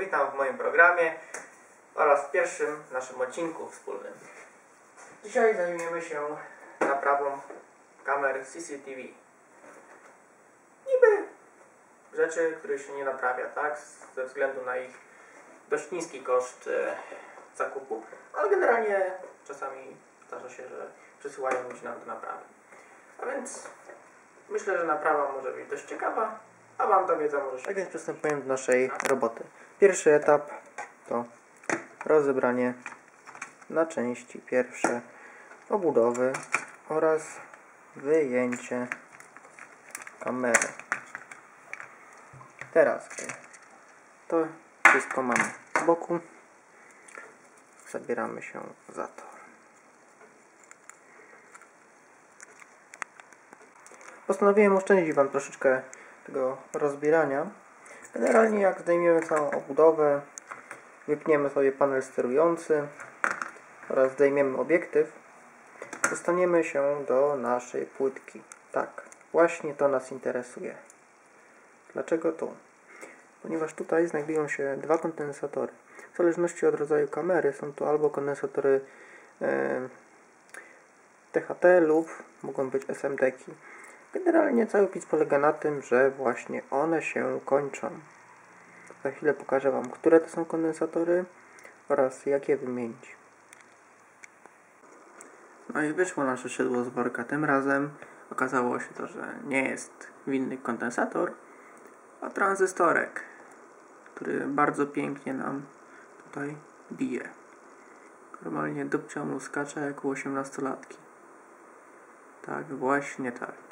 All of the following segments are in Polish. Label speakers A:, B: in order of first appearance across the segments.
A: witam w moim programie oraz w pierwszym naszym odcinku wspólnym. Dzisiaj zajmiemy się naprawą kamer CCTV. Niby rzeczy, których się nie naprawia, tak? Ze względu na ich dość niski koszt e, zakupu, ale generalnie czasami zdarza się, że przysyłają ludzi nam do naprawy. A więc myślę, że naprawa może być dość ciekawa, a Wam ta wiedza może się...
B: Tak więc przystępujemy do naszej roboty. Pierwszy etap to rozebranie na części pierwsze obudowy oraz wyjęcie kamery. Teraz to wszystko mamy z boku, zabieramy się za to. Postanowiłem oszczędzić Wam troszeczkę tego rozbierania. Generalnie jak zdejmiemy całą obudowę, wypniemy sobie panel sterujący oraz zdejmiemy obiektyw, dostaniemy się do naszej płytki. Tak, właśnie to nas interesuje. Dlaczego tu? Ponieważ tutaj znajdują się dwa kondensatory. W zależności od rodzaju kamery są to albo kondensatory e, THT lub mogą być SMD-ki. Generalnie cały pis polega na tym, że właśnie one się kończą. Za chwilę pokażę Wam, które to są kondensatory oraz jak je wymienić. No i wyszło nasze szydło z worka. Tym razem okazało się to, że nie jest winny kondensator, a tranzystorek, który bardzo pięknie nam tutaj bije. Normalnie dupcia mu skacze jak u 18-latki. Tak, właśnie tak.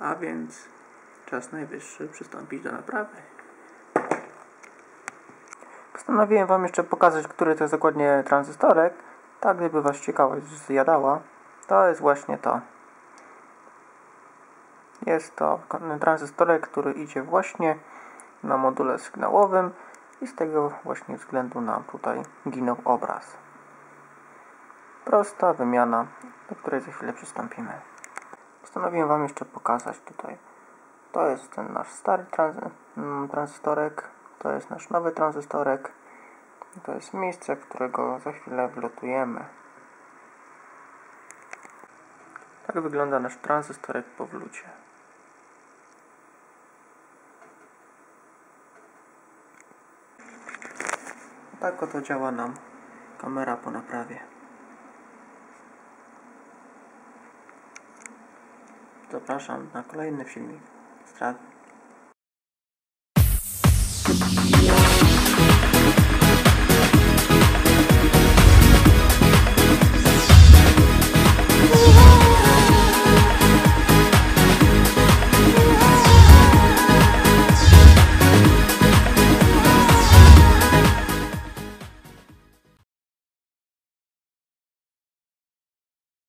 B: A więc czas najwyższy przystąpić do naprawy. Postanowiłem Wam jeszcze pokazać, który to jest dokładnie tranzystorek. Tak, gdyby Was ciekawość zjadała, to jest właśnie to. Jest to tranzystorek, który idzie właśnie na module sygnałowym i z tego właśnie względu nam tutaj ginął obraz. Prosta wymiana, do której za chwilę przystąpimy. Postanowiłem Wam jeszcze pokazać tutaj. To jest ten nasz stary trans mm, tranzystorek, to jest nasz nowy tranzystorek. To jest miejsce, w którego za chwilę wlotujemy. Tak wygląda nasz tranzystorek po wlucie. Tak oto działa nam kamera po naprawie. Zapraszam na kolejny filmik. Zdrowie.